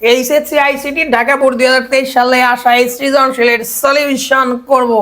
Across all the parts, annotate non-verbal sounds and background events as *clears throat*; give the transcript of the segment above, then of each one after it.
HSC ICT Dhaka board দুই হাজার তেইশ সালে আসা এই সৃজনশীলের সলিউশন করব।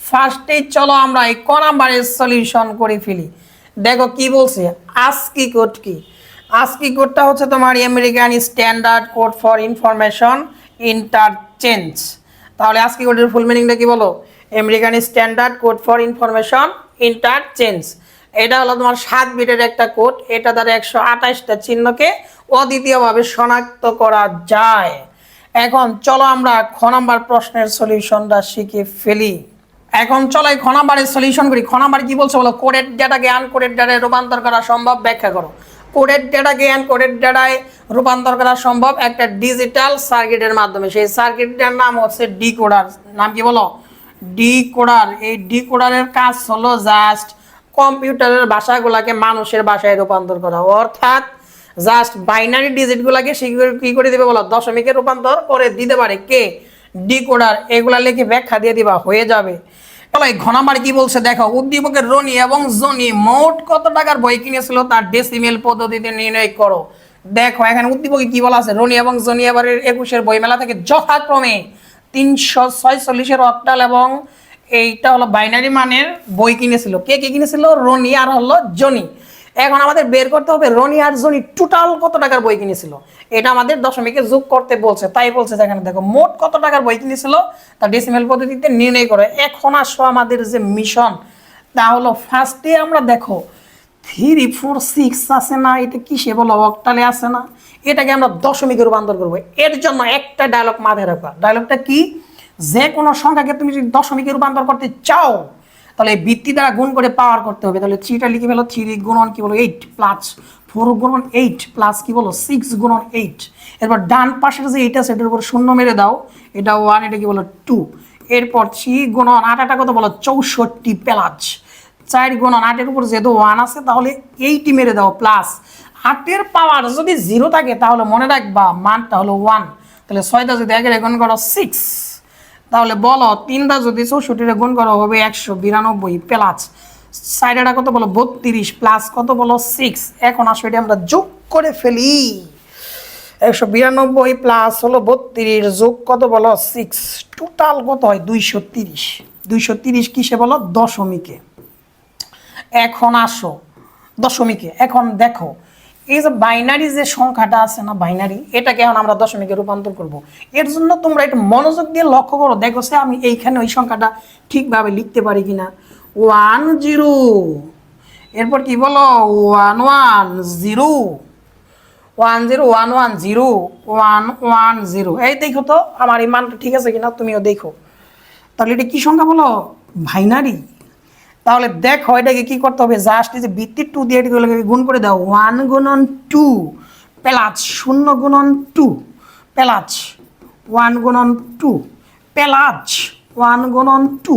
ফার্স্টেই চলো আমরা এই ক নাম্বারের সলিউশন করে ফেলি। দেখো কি বলছে আজকি কোড কি? আজকি কোডটা হচ্ছে তোমার American standard code for information interchange তাহলে আজকি কোডের ফুল মিনিংটা কি বলো? American standard code for information interchange এটা হলো তোমার সাত বিটের একটা কোড এটা দ্বারা একশো আঠাশটা চিহ্নকে অদ্বিতীয়ভাবে শনাক্ত করা যায়। এখন চলো আমরা খ নাম্বার প্রশ্নের সলিউশনটা শিখে ফেলি। এখন চলো এই খ নাম্বারের সলিউশন করি। খ নাম্বার কি বলছে বলো? কোডের ডেটাকে আনকোডেড ডেটায় রূপান্তর করা সম্ভব? ব্যাখ্যা করো। কোডেড ডেটাকে আনকোডেড ডেটায় রূপান্তর করা সম্ভব? একটা ডিজিটাল সার্কিটের মাধ্যমে। সেই সার্কিটটার নাম হচ্ছে ডিকোডার। নাম কি বলো? ডিকোডার। এই ডিকোডারের কাজ হলো জাস্ট কম্পিউটারের ভাষাগুলোকে মানুষের ভাষায় রূপান্তর করা। অর্থাৎ জাস্ট বাইনারি ডিজিটগুলোকে সে কি করে দিবে বলো? দশমিকে রূপান্তর করে দিতে পারে। কে? ডিকোডার। এগুলা লিখে ব্যাখ্যা দিয়ে দিবা, হয়ে যাবে। এই ঘনামার কি বলছে? দেখো, উদ্দীপকের রনি এবং জনি মোট কত টাকার বই কিনেছিল? তার ডেসিমেল পদ্ধতিতে নির্ণয় করো। দেখো, এখানে উদ্দীপকে কি বলা আছে? রনি এবং জনি এবারের একুশের বইমেলা থেকে যথাক্রমে তিনশো ছয়চল্লিশের অক্টাল এবং এইটা হলো বাইনারি মানের বই কিনেছিল। কে কে কিনেছিল? রনি আর হলো জনি। এখন আমাদের বের করতে হবে রনি আর জনি টোটাল কত টাকার বই কিনেছিল? এটা আমাদের দশমিকে যোগ করতে বলছে, তাই বলছে এখানে দেখো, মোট কত টাকার বই কিনেছিল? তা ডিসিমেল পদ্ধতিতে নির্ণয় করে, এখন আসো আমাদের যে মিশন তা হলো ফার্স্টে আমরা দেখো থ্রি ফোর সিক্স আছে না, এটা কিসে বলো অক্টালে আছে না? এটাকে আমরা দশমিকে রূপান্তর করব। এর জন্য একটা ডায়লগ মাথায় রাখবা। ডায়লগটা কি? যে কোনো সংখ্যাকে তুমি যদি দশমিকে রূপান্তর করতে চাও, তাহলে এই বৃত্তি দ্বারা গুণ করে পাওয়ার করতে হবে। তাহলে থ্রিটা লিখে ফেলো থ্রি গুণন কি বলো এইট প্লাস ফোর গুণন এইট প্লাস কি বলো সিক্স গুণন এইট এরপর ডান পাশের যে এইটা এটার উপর শূন্য মেরে দাও, এটা ওয়ান এটা কি বলো টু এরপর থ্রি গুণন আটাটা কত বলো, চৌষট্টি প্লাস চার গুণন আটের উপর যেহেতু ওয়ান আছে, তাহলে এইটি মেরে দাও প্লাস আটের পাওয়ার যদি জিরো থাকে, তাহলে মনে রাখবা মানটা হলো ওয়ান তাহলে ছয়টা যদি একের গুণ করো সিক্স তাহলে বলো, তিনটা যদি চৌষট্টিটা গুণ করা, হবে একশো বিরানব্বই প্লাস। সাইডেটা কত বলো? বত্রিশ প্লাস কত বলো? সিক্স। এখন আসো, এটা আমরা যোগ করে ফেলি। একশো বিরানব্বই প্লাস হলো বত্রিশ, যোগ কত বলো? সিক্স। টোটাল কত হয়? দুইশো তিরিশ। দুইশো তিরিশ কিসে বলো? দশমিকে। এখন আসো। দশমিকে। এখন দেখো এই যে বাইনারি যে সংখ্যাটা আছে না বাইনারি, এটাকে এখন আমরা দশমিকে রূপান্তর করব। এর জন্য তোমরা একটু মনোযোগ দিয়ে লক্ষ্য করো, দেখো সে আমি এইখানে ওই সংখ্যাটা ঠিকভাবে লিখতে পারি কিনা। One zero. এরপর কি বলো? One one zero. One zero, one one zero, one one zero. এই দেখো তো, আমার এই মানটা ঠিক আছে কিনা তুমিও দেখো। তাহলে এটা কি সংখ্যা বলো? বাইনারি। তাহলে দেখো এটাকে কি করতে হবে? জাস্ট যে ভিত্তির টু দিয়ে এটাকে গুণ করে দাও। ওয়ান গুণন টু প্লাস শূন্য গুণন টু প্লাস ওয়ান গুণন টু প্লাস ওয়ান গুণন টু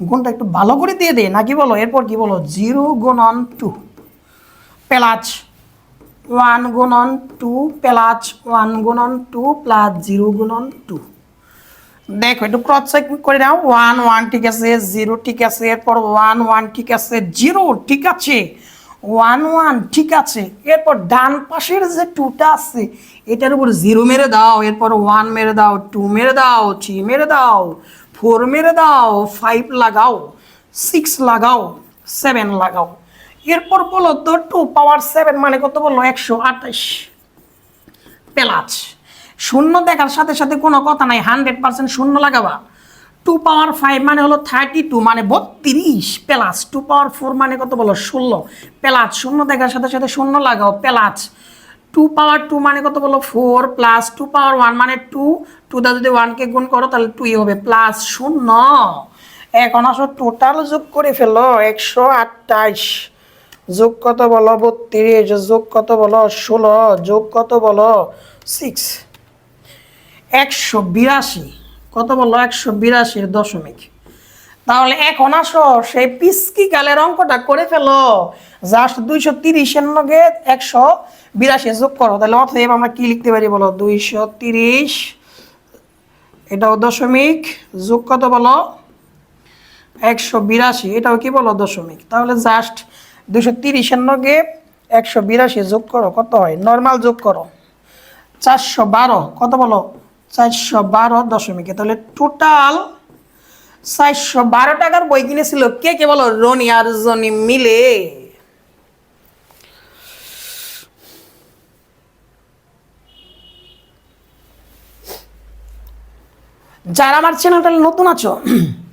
গুণটা একটু ভালো করে দিয়ে দে নাকি বলো? এরপর কি বলো? জিরো গুণন টু প্লাস ওয়ান গুণন টু প্লাস ওয়ান গুণন টু প্লাস জিরো গুণন টু দেখো, একটু ক্রস চেক করে নাও। ওয়ান ওয়ান ঠিক আছে জিরো ঠিক আছে, এরপর ওয়ান ওয়ান ঠিক আছে জিরো ঠিক আছে ওয়ান ওয়ান ঠিক আছে। এরপর ডান পাশের যে টুটা আছে, এটার উপর জিরো মেরে দাও, এরপর ওয়ান মেরে দাও টু মেরে দাও থ্রি মেরে দাও ফোর মেরে দাও ফাইভ লাগাও সিক্স লাগাও সেভেন লাগাও। এরপর বলো তো টু পাওয়ার সেভেন মানে কত বলল? একশো আঠাশ। প্লাস শূন্য দেখার সাথে সাথে কোনো কথা নাই হান্ড্রেড পার্সেন্ট শূন্য লাগাবা। টু পাওয়ার ফাইভ মানে হলো থার্টি টু মানে বত্রিশ প্লাস টু পাওয়ার ফোর মানে কত বলো? ষোলো। প্লাস শূন্য দেখার সাথে সাথে শূন্য লাগাও প্লাস টু পাওয়ার টু মানে কত বলো? Four plus two power one মানে টু টু দা যদি ওয়ানকে গুণ করো তাহলে টুই হবে প্লাস শূন্য। এখন আসো টোটাল যোগ করে ফেলো, একশো আটাইশ যোগ কত বলো? বত্রিশ। যোগ কত বলো? ষোলো। যোগ কত বলো? সিক্স একশো বিরাশি। কত বলল? একশো বিরাশির দশমিক। তাহলে এখন আসো, সেই পিসকি কালের অঙ্কটা করে ফেলো। জাস্ট দুইশো তিরিশের নগে একশো বিরাশি যোগ করো। তাহলে অতএব আমরা কি লিখতে পারি বলো? দুইশো তিরিশ, এটাও দশমিক। যোগ কত বলো? একশো বিরাশি, এটাও কি বলো? দশমিক। তাহলে জাস্ট দুশো তিরিশের নগে একশো বিরাশি যোগ করো। কত হয়? নর্মাল যোগ করো। চারশো বারো, কত বলো? চারশো বারো দশমিকে। তাহলে টোটাল চারশো বারো টাকার বই কিনেছিল কে? কে বলো? রনি আর জনি মিলে। যারা আমার চ্যানেলটা নতুন আছো,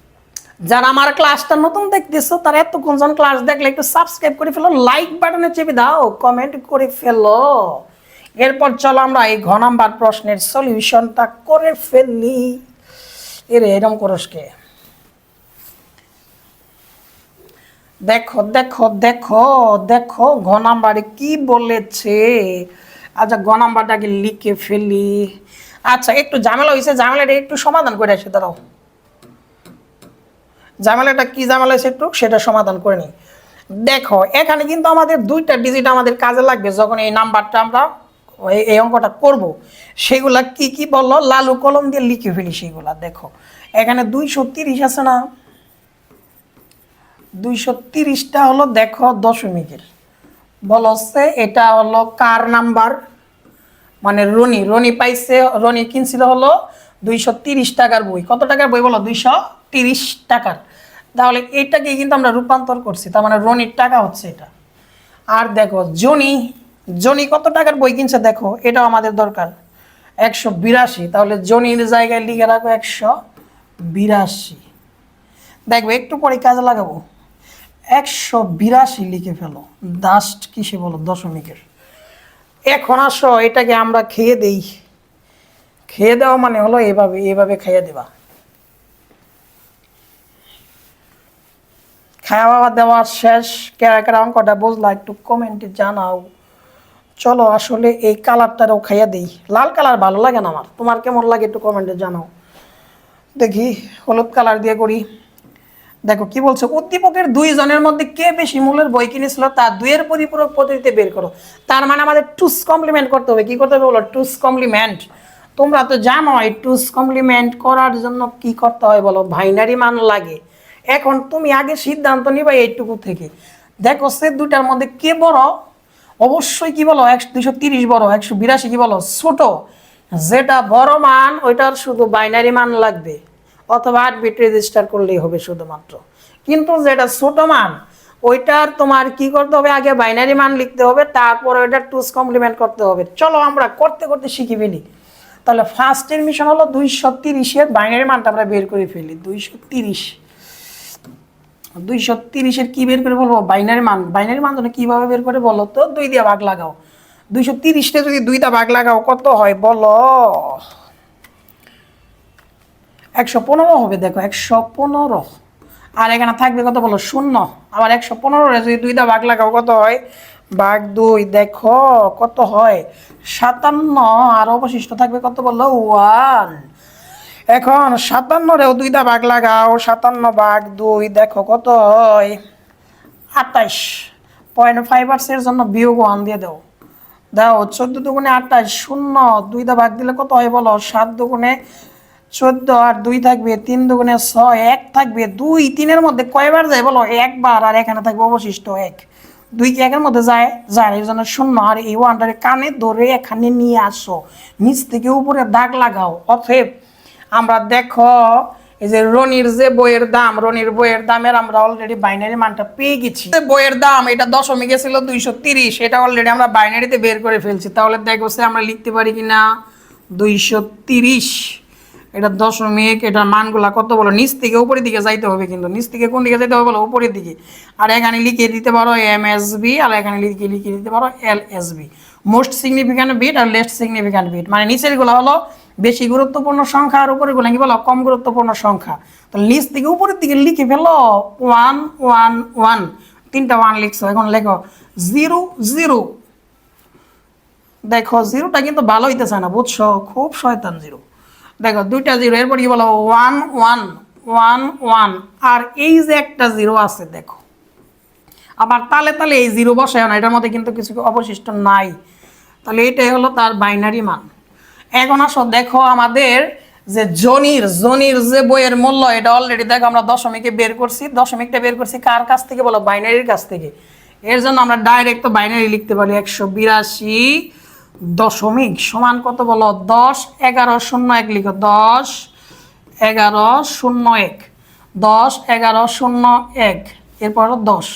*clears throat* যারা আমার ক্লাসটা নতুন দেখতেছো, তারা এতক্ষণ যখন ক্লাস দেখলে একটু সাবস্ক্রাইব করে ফেলো লাইক বাটনে চেপে দাও কমেন্ট করে ফেলো। এরপর চলো আমরা এই ঘ নাম্বার প্রশ্নের সলিউশনটা করে ফেললি এরে, এরম করসকে দেখো দেখো দেখো দেখো, ঘ নাম্বারে কি বলেছে? আচ্ছা ঘ নাম্বারটাকে লিখে ফেলি। আচ্ছা একটু ঝামেলা হয়েছে ঝামেলাটা একটু সমাধান করে আসে, দাঁড়াও। ঝামেলাটা কি ঝামেলা হয়েছে একটু, সেটা সমাধান করে নিই। দেখো, এখানে কিন্তু আমাদের দুইটা ডিজিট আমাদের কাজে লাগবে, যখন এই নাম্বারটা আমরা এই- অঙ্কটা করব। সেগুলা কি কি বলল লালু কলম দিয়ে লিখে ফেলি সেগুলা, দেখো। এখানে দুইশো তিরিশ আছে না? দুইশো তিরিশটা হলো দেখো দশমিকের। বলো হচ্ছে এটা হলো কার নাম্বার? মানে রনি রনি পাইছে, রনি কিনছিল হলো দুইশো তিরিশ টাকার বই। কত টাকার বই বলো? দুইশো তিরিশ টাকার। তাহলে এটাকে কিন্তু আমরা রূপান্তর করছি, তার মানে রনির টাকা হচ্ছে এটা। আর দেখো, জনি জনি কত টাকার বই কিনছে দেখো? এটাও আমাদের দরকার। একশো বিরাশি। তাহলে জনির জায়গায় লিখে রাখো একশো বিরাশি। দেখবে একটু পরে কাজে লাগাবো। একশো বিরাশি লিখে ফেলো। দাস্ট কিসে বলো? দশমিকের। এখন আসো, এটাকে আমরা খেয়ে দেই। খেয়ে দেওয়া মানে হলো এভাবে এভাবে খেয়ে দেবা। খাওয়া দাওয়া শেষ। কেরা কেরা অঙ্কটা বুঝলা একটু কমেন্টে জানাও। চলো আসলে এই কালারটারও খাইয়া দেই। লাল কালার ভালো লাগে না আমার। তোমার কেমন লাগে একটু কমেন্টে জানাও। দেখি, হলুদ কালার দিয়ে করি। দেখো, কি বলছে? উদ্দীপকের দুই জনের মধ্যে কে বেশি মূল্যের বই কিনেছিল তার দুইয়ের পরিপূরক পদ্ধতিতে বের করো। তার মানে আমাদের টুস কমপ্লিমেন্ট করতে হবে। কি করতে হবে বলো? টুস কমপ্লিমেন্ট তোমরা তো জানো এই টুস কমপ্লিমেন্ট করার জন্য কি করতে হয় বলো? ভাইনারি মান লাগে। এখন তুমি আগে সিদ্ধান্ত নিবা এইটুকু থেকে। দেখো, সে দুটার মধ্যে কে বড় অবশ্যই কি বলো? একশো দুশো তিরিশ বড়, একশো বিরাশি কি বলো? ছোট। যেটা বড় মান, ওইটার শুধু বাইনারি মান লাগবে। অথবা আট বিট রেজিস্টার করলেই হবে শুধুমাত্র। কিন্তু যেটা ছোট মান, ওইটার তোমার কি করতে হবে? আগে বাইনারি মান লিখতে হবে, তারপর ওইটার টুস কমপ্লিমেন্ট করতে হবে। চলো আমরা করতে করতে শিখে ফেলি তাহলে ফার্স্টের মিশন হলো দুইশো তিরিশের বাইনারি মানটা আমরা বের করে ফেলি। দুইশো তিরিশ। দুইশো তিরিশের কি বের করে বলব? বাইনারি মান বাইনারি মান তুমি কীভাবে বের করে বলো তো? দুই দিয়ে ভাগ লাগাও। দুইশো তিরিশটা যদি দুইটা ভাগ লাগাও, কত হয় বলো? একশো পনেরো হবে, দেখো, একশো পনেরো। আর এখানে থাকবে কত বলো? শূন্য। আবার একশো পনেরো যদি দুইটা ভাগ লাগাও, কত হয়? ভাগ দুই, দেখো, কত হয়? সাতান্ন। আর অবশিষ্ট থাকবে কত বলল ওয়ান। এখন সাতান্ন রেও দুইটা ভাগ লাগাও, সাতান্ন বাঘ দুই, দেখো কত হয়? আটাইশ পয়েন্ট ফাইভ পার্সেন্টের জন্য বিয়োগ ওয়ান দিয়ে দাও। দাও চোদ্দ দুগুণে আটাইশ শূন্য। দুইটা ভাগ দিলে কত হয় বলো? সাত দুগুণে চোদ্দ আর দুই থাকবে তিন দুগুণে ছয়, এক থাকবে দুই। তিনের মধ্যে কয়বার যায় বলো? একবার, আর এখানে থাকবে অবশিষ্ট এক। দুই কি একের মধ্যে যায়? যায় এর জন্য শূন্য। আর এই ওয়ানটারে কানে ধরে এখানে নিয়ে আসো। নিচ থেকে উপরে দাগ লাগাও। অতএব আমরা দেখো, এই যে রনির যে বইয়ের দাম, রনির বইয়ের দামের আমরা অলরেডি বাইনারি মানটা পেয়ে গেছি। বইয়ের দাম, এটা দশমিকে ছিল দুইশো তিরিশ, এটা অলরেডি আমরা বাইনারিতে বের করে ফেলছি। তাহলে দেখো সে আমরা লিখতে পারি কি না দুইশো তিরিশ। এটা দশমিক এটার মানগুলা কত বলো? নিচ থেকে উপরের দিকে যাইতে হবে কিন্তু। নিচ থেকে কোন দিকে যাইতে হবে বলো? উপরের দিকে। আর এখানে লিখিয়ে দিতে পারো এম এস বি, আর এখানে লিখে লিখিয়ে দিতে পারো L S B. Most significant bit আর লেস্ট সিগনিফিক্যান্ট বিট মানে নিচেরগুলো হলো বেশি গুরুত্বপূর্ণ সংখ্যা আর উপরেরগুলো কি বলো কম গুরুত্বপূর্ণ সংখ্যা? নিচ থেকে উপরের দিকে লিখে ফেলো। ওয়ান ওয়ান ওয়ান তিনটা ওয়ান লিখছো, এখন লেখো। জিরো জিরো দেখো জিরোটা কিন্তু ভালো হইতেছে না, বুঝছ? খুব শয়তান জিরো দেখো, দুইটা জিরো এরপর কি বলো? ওয়ান ওয়ান ওয়ান ওয়ান আর এই যে একটা জিরো আছে, দেখো। আবার তালে তালে এই জিরো বসায় না, এটার মধ্যে কিন্তু কিছু অবশিষ্ট নাই। তাহলে এটাই হলো তার বাইনারি মান। এখন আসো, দেখো আমাদের যে জনির জনির যে বইয়ের মূল্য, এটা অলরেডি দেখো আমরা দশমিকে বের করছি। দশমিকটা বের করছি কার কাছ থেকে বলো? বাইনারির কাছ থেকে। এর জন্য আমরা ডাইরেক্ট তো বাইনারি লিখতে পারি, একশো বিরাশি দশমিক সমান কত বলো? দশ, এগারো, শূন্য এক লিখো। দশ, এগারো, শূন্য এক। দশ, এগারো, শূন্য এক। এরপর দশ।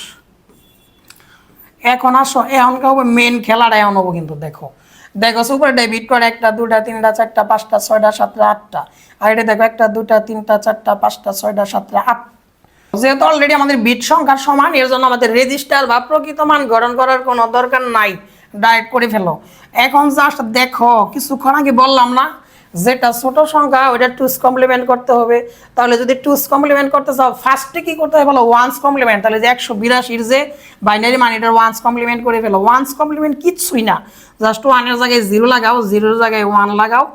এখন আসো, এখন হবে মেন খেলাটা এখন হব কিন্তু, দেখো। দেখো সুপার ডেবিট করে একটা, দুটা, তিনটা, চারটা, পাঁচটা, ছয়টা, সাতটা, আটটা। আর এটা দেখো, একটা, দুটা, তিনটা, চারটা, পাঁচটা, ছয়টা, সাতটা, আট। যেহেতু অলরেডি আমাদের বিট সংখ্যার সমান, এর জন্য আমাদের রেজিস্টার বা প্রকৃত মান গঠন করার কোনো দরকার নাই। ডাইরেক্ট করে ফেলো। এখন জাস্ট দেখো, কিছুক্ষণ আগে বললাম না যেটা ছোট সংখ্যা, ওইটা টুস কমপ্লিমেন্ট করতে হবে। তাহলে যদি টুস কমপ্লিমেন্ট করতে চাও ফার্স্টে কি করতে হবে বলো? ওয়ান্স কমপ্লিমেন্ট তাহলে যে একশো বিরাশির যে বাইনারি মান এটার ওয়ান্স কমপ্লিমেন্ট করে ফেলো। ওয়ান্স কমপ্লিমেন্ট কিচ্ছুই না। জাস্ট ওয়ানের জায়গায় জিরো লাগাও জিরোর জায়গায় ওয়ান লাগাও।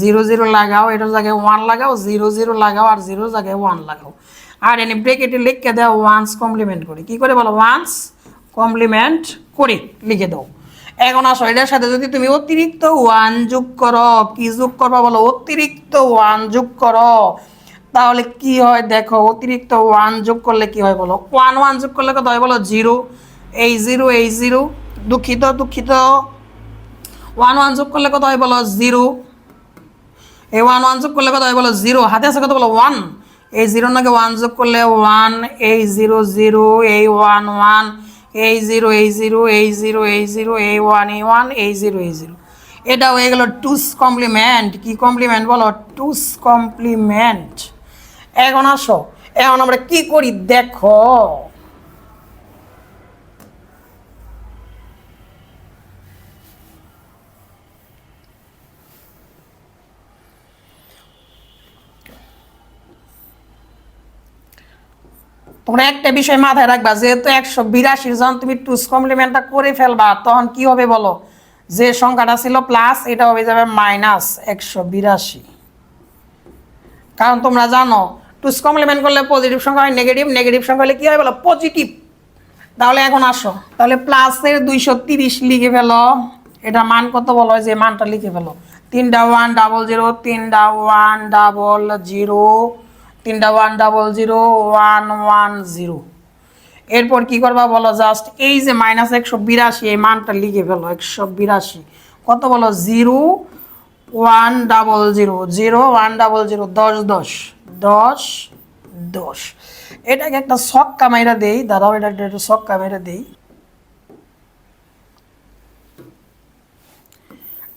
জিরো জিরো লাগাও, এটার জায়গায় ওয়ান লাগাও জিরো জিরো লাগাও, আর জিরোর জায়গায় ওয়ান লাগাও। আর এনে ব্রেকেটে লিখে দাও ওয়ান্স কমপ্লিমেন্ট করে। কি করে বলো? ওয়ান্স কমপ্লিমেন্ট করে লিখে দাও। এখন আসো, এটার সাথে যদি তুমি অতিরিক্ত ওয়ান যোগ করো, কি যোগ করবা বলো? অতিরিক্ত ওয়ান যোগ করো। তাহলে কি হয় দেখো, অতিরিক্ত ওয়ান যোগ করলে কি হয় বলো? ওয়ান ওয়ান যোগ করলে কত হয় বলো? জিরো এই জিরো এই জিরো দুঃখিত দুঃখিত। ওয়ান ওয়ান যোগ করলে কত হয় বলো? জিরো এই ওয়ান ওয়ান যোগ করলে কত হয় বলো? জিরো হাতে আছে কত বলো? ওয়ান এই জিরো নাকি ওয়ান যোগ করলে ওয়ান এই জিরো জিরো এই ওয়ান ওয়ান এই জিরো এই জিরো এই জিরো এই জিরো এই ওয়ান এই ওয়ান এই জিরো এই জিরো এটা হয়ে গেল টুস কমপ্লিমেন্ট। কি কমপ্লিমেন্ট বলো? টুস কমপ্লিমেন্ট। এখন আসো। এখন আমরা কি করি? দেখো। তোমরা একটা বিষয় মাথায় রাখবা, যেহেতু একশো বিরাশির যখন তুমি টুস কমপ্লিমেন্টটা করে ফেলবা, তখন কি হবে বলো? যে সংখ্যাটা ছিল প্লাস এটা হবে যাবে মাইনাস একশো বিরাশি। কারণ তোমরা জানো টুস কমপ্লিমেন্ট করলে পজিটিভ সংখ্যা হয় নেগেটিভ নেগেটিভ সংখ্যা হলে কী হয় বলো? পজিটিভ তাহলে এখন আসো, তাহলে প্লাসের দুইশো তিরিশ লিখে ফেলো। এটা মান কত বলো? যে মানটা লিখে ফেলো। তিনটা ওয়ান ডাবল জিরো তিনটা ওয়ান ডাবল জিরো তিনটা one double zero one one zero এরপর কি করবা বলো জাস্ট এই যে মাইনাস একশো বিরাশি, এই মানটা লিখে ফেলো, একশো বিরাশি। কত বলো? Zero one double zero zero one double zero দশ দশ দশ দশ। এটাকে একটা শখ কামাইরা দেই দাদাও এটা একটা শখ কামাইরা দেই।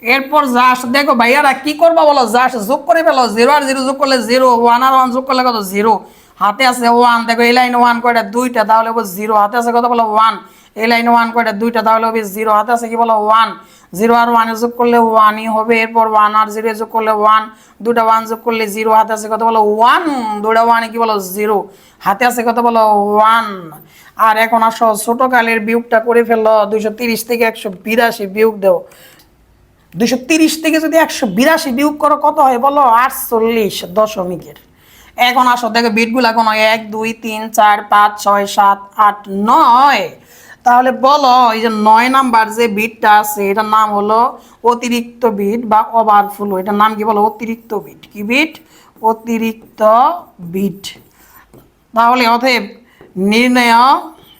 এরপর জাস্ট দেখো ভাইয়ারা কি করব বলো? জাস্ট যোগ করে ফেলো জিরো আর জিরো যোগ করলে জিরো ওয়ান আর ওয়ান যোগ করলে কত? জিরো হাতে আছে ওয়ান দেখো এই লাইনে ওয়ান কয়টা? দুইটা, তাহলে হবে জিরো হাতে আছে কত বলো? ওয়ান এই লাইনে ওয়ান কয়টা? দুইটা, তাহলে হবে জিরো হাতে আছে কি বলো? ওয়ান জিরো আর ওয়ানে যোগ করলে ওয়ানই হবে। এরপর ওয়ান আর জিরো যোগ করলে ওয়ান দুটা ওয়ান যোগ করলে জিরো হাতে আছে কত বলো? ওয়ান দুটা ওয়ানে কি বলো? জিরো হাতে আছে কত বলো? ওয়ান আর এখন আসো ছোট কালের বিয়োগটা করে ফেলল দুইশো তিরিশ থেকে একশো বিরাশি বিয়োগ দেও। দুশো তিরিশ থেকে যদি একশো বিরাশি বিয়োগ করো, কত হয় বলো? আটচল্লিশ দশমিকের। এখন আসো, দেখো বিটগুলা কোনো এক, দুই, তিন, চার, পাঁচ, ছয়, সাত, আট, নয়। তাহলে বলো, এই যে নয় নাম্বার যে বিটটা আছে, এটার নাম হলো অতিরিক্ত বিট বা ওভারফ্লো এটার নাম কি বলো? অতিরিক্ত বিট। কি বিট? অতিরিক্ত বিট। তাহলে অতএব নির্ণয়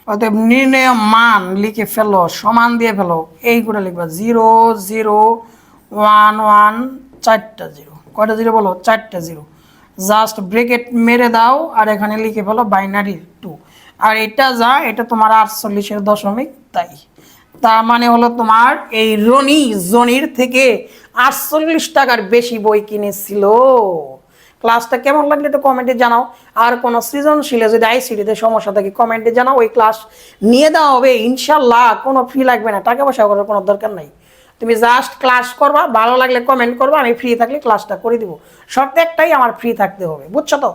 অতএব নির্ণয় মান লিখে ফেলো, সমান দিয়ে ফেলো। এইগুলো লিখবা জিরো জিরো, ওয়ান ওয়ান, চারটা জিরো। কয়টা জিরো বলো? চারটা জিরো। জাস্ট ব্রেকেট মেরে দাও আর এখানে লিখে ফেলো বাইনারি টু। আর এটা যা, এটা তোমার আটচল্লিশের দশমিক তাই। তার মানে হলো তোমার এই রনি জনির থেকে আটচল্লিশ টাকার বেশি বই কিনেছিল। ক্লাসটা কেমন লাগলে একটু কমেন্টে জানাও। আর কোনো সৃজনশীলে যদি আইসিডিতে সমস্যা থাকে কমেন্টে জানাও, ওই ক্লাস নিয়ে দেওয়া হবে। ইনশাল্লাহ কোনো ফি লাগবে না, টাকা পয়সা করার কোনো দরকার নাই। তুমি জাস্ট ক্লাস করবা, ভালো লাগলে কমেন্ট করবা, আমি ফ্রি থাকলে ক্লাসটা করে দিব। শর্ত একটাই, আমার ফ্রি থাকতে হবে, বুঝছ তো?